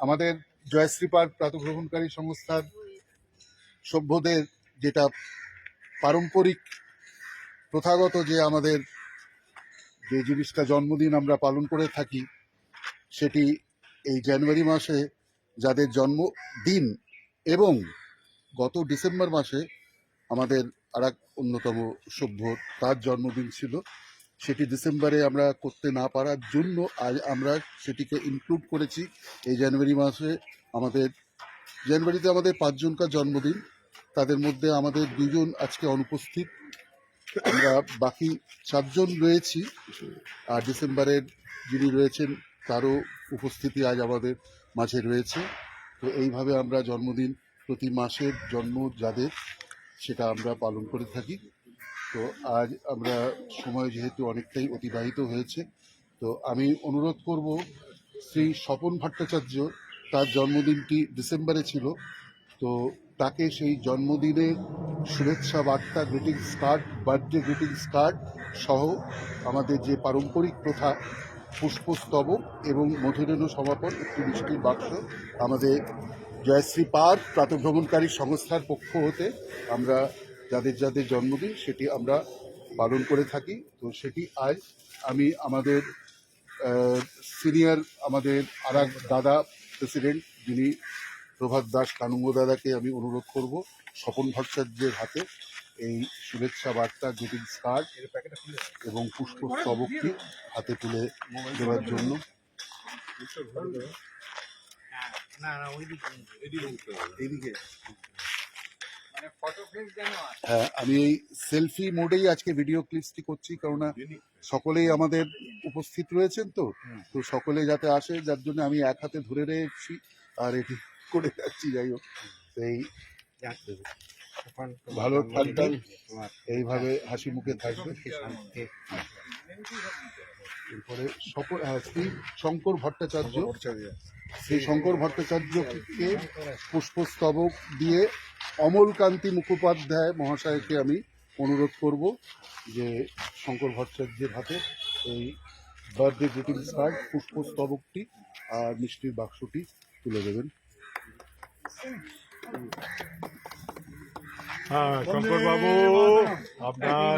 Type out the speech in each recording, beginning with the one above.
আমাদের জয়শ্রী পার্ক প্রাতগ্রহণকারী সংস্থার সভ্যদের যেটা পারম্পরিক প্রথাগত যে আমাদের যে জিনিসটা জন্মদিন আমরা পালন করে থাকি, সেটি এই জানুয়ারি মাসে যাদের জন্মদিন এবং গত ডিসেম্বর মাসে আমাদের আর অন্যতম সভ্য তার জন্মদিন ছিল। সেটি ডিসেম্বরে আমরা করতে না পারার জন্য আজ আমরা সেটিকে ইনক্লুড করেছি। এই জানুয়ারি মাসে আমাদের জানুয়ারিতে আমাদের পাঁচজনকার জন্মদিন। তাদের মধ্যে আমাদের দুজন আজকে অনুপস্থিত। আমরা বাকি সাতজন রয়েছি। আর ডিসেম্বরের যিনি রয়েছেন, তারও উপস্থিতি আজ আমাদের মাঝে রয়েছে। তো এইভাবে আমরা জন্মদিন প্রতি মাসের জন্ম যাদের, সেটা আমরা পালন করে থাকি। তো আজ আমরা সময় যেহেতু অনেকটাই অতিবাহিত হয়েছে, তো আমি অনুরোধ করব শ্রী স্বপন ভট্টাচার্য, তার জন্মদিনটি ডিসেম্বরে ছিল, তো তাকে সেই জন্মদিনের শুভেচ্ছা বার্তা greetings card birthday greetings card সহ আমাদের যে পারম্পরিক প্রথা, পুষ্পস্তবক এবং মধুরেণু সমাপন একটি মিষ্টির বাক্স আমাদের জয়শ্রী পার্ক প্রাতভ্রমণকারী সংস্থার পক্ষ হতে আমরা যাদের যাদের জন্মদিন সেটি আমরা পালন করে থাকি। তো সেটি আজ আমি আমাদের সিনিয়র আমাদের আর দাদা প্রেসিডেন্ট যিনি প্রভাত দাস কানুঙ্গ দাদাকে আমি অনুরোধ করব স্বপন ভট্টাচার্যের হাতে এই শুভেচ্ছা বার্তা গ্রিটিংস কার্ড এবং পুষ্পস্তবকটি হাতে তুলে দেওয়ার জন্য। না না ওইদিকে। এইদিকে মানে ফটো ফ্রেম যেন আসে হ্যাঁ আমি এই সেলফি মোডেই আজকে ভিডিও ক্লিপসটি করছি কেননা সকলেই আমাদের উপস্থিত রয়েছেন তো। তো সকলে যাতে আসে যার জন্য আমি এক হাতে ধরে রেখেছি আর এটি করে যাচ্ছি যাই হোক। এই ভালো থাকবেন এইভাবে হাসি মুখে থাকবে। এরপরে সকল হ্যাঁ শ্রী শঙ্কর ভট্টাচার্য। শ্রী শঙ্কর ভট্টাচার্যকে পুষ্পস্তবক দিয়ে অমলকান্তি মুখোপাধ্যায় মহাশয়কে আমি অনুরোধ করব যে শঙ্কর ভট্টাচার্যের হাতে এই বার্থডে গ্রিটিংস কার্ড পুষ্পস্তবকটি আর মিষ্টির বাক্সটি তুলে দেবেন। হ্যাঁ শঙ্কর বাবু আপনার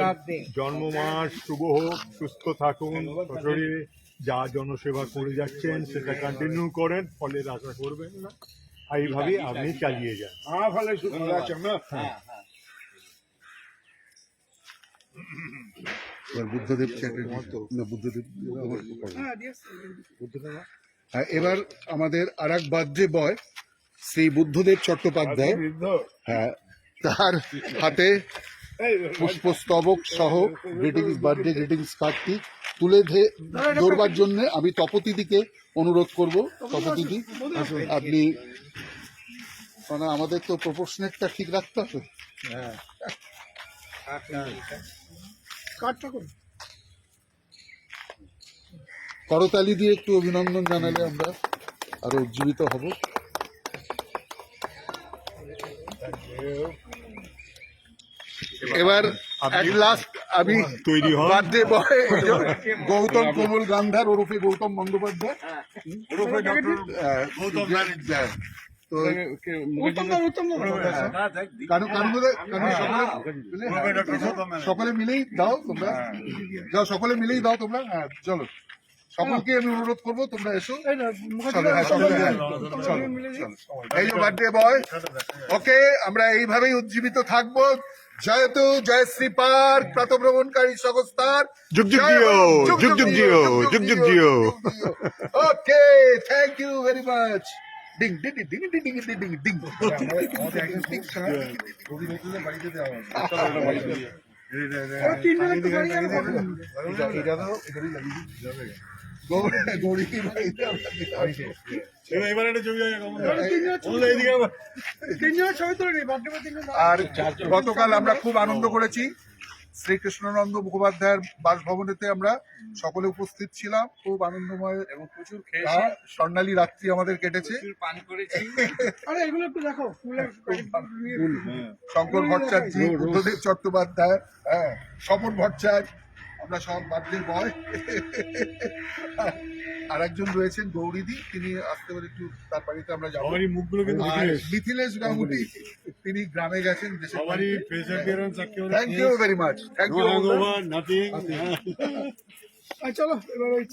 জন্ম মাস শুভ হোক সুস্থ থাকুন শরীরে যা জনসেবা করে যাচ্ছেন সেটা কন্টিনিউ করেন ফলের আশা করবেন না। এইভাবে আপনি চালিয়ে যান। এবার বুদ্ধদেব চ্যাটের না বুদ্ধদেব হ্যাঁ এবার আমাদের আর এক বার্থডে বয় শ্রী বুদ্ধদেব চট্টোপাধ্যায়। হ্যাঁ তার হাতে পুষ্পস্তবক সহ গ্রিটিংস বার্থডে গ্রিটিংস কার্ডটি তুলে ধরবার জন্য আমি তপতিদিকে অনুরোধ করব তপতিদি আপনি মানে আমাদের তো প্রপোর্শনেটটা ঠিক রাখতে হবে। করতালি দিয়ে একটু অভিনন্দন জানালে আমরা আরও উজ্জীবিত হব। এবার last আমি তৈরি বার্থডে বয় গৌতম কমল গান্ধার ওরফে গৌতম বন্দ্যোপাধ্যায়। ওরফে গৌতম সকলে সকলে মিলেই দাও তোমরা। যাও সকলে মিলেই দাও তোমরা। হ্যাঁ চলো। সকলকে আমি অনুরোধ করব তোমরা এসো। এই যে বার্থডে বয় ওকে আমরা এইভাবেই উজ্জীবিত থাকব। জয়তু জয়শ্রী পার্ক প্রাতভ্রমণকারী সংস্থার যুগ যুগ জয় জিও, যুগ যুগ জিও, যুগ যুগ Jio. Okay thank you very much ding ding ding ding ding ding ding ding. আর গতকাল আমরা খুব আনন্দ করেছি শ্রীকৃষ্ণানন্দ মুখোপাধ্যায়ের বাসভবনেতে আমরা সকলে উপস্থিত ছিলাম। খুব আনন্দময় এবং প্রচুর স্বর্ণালী রাত্রি আমাদের কেটেছে। প্রচুর পান করেছি। শঙ্কর ভট্টাচার্য বুদ্ধদেব চট্টোপাধ্যায় হ্যাঁ স্বপন ভট্টাচার্য আমরা সব বার্থডে বয় আর একজন রয়েছেন গৌরীদি তিনি আসতে পারে একটু তার বাড়িতে আমরা যাব। আমার মুখগুলো কিন্তু মিথিলেশ। গাঙ্গুলি তিনি গ্রামে গেছেন দেশের thank you very much thank no you nothing চলো এবার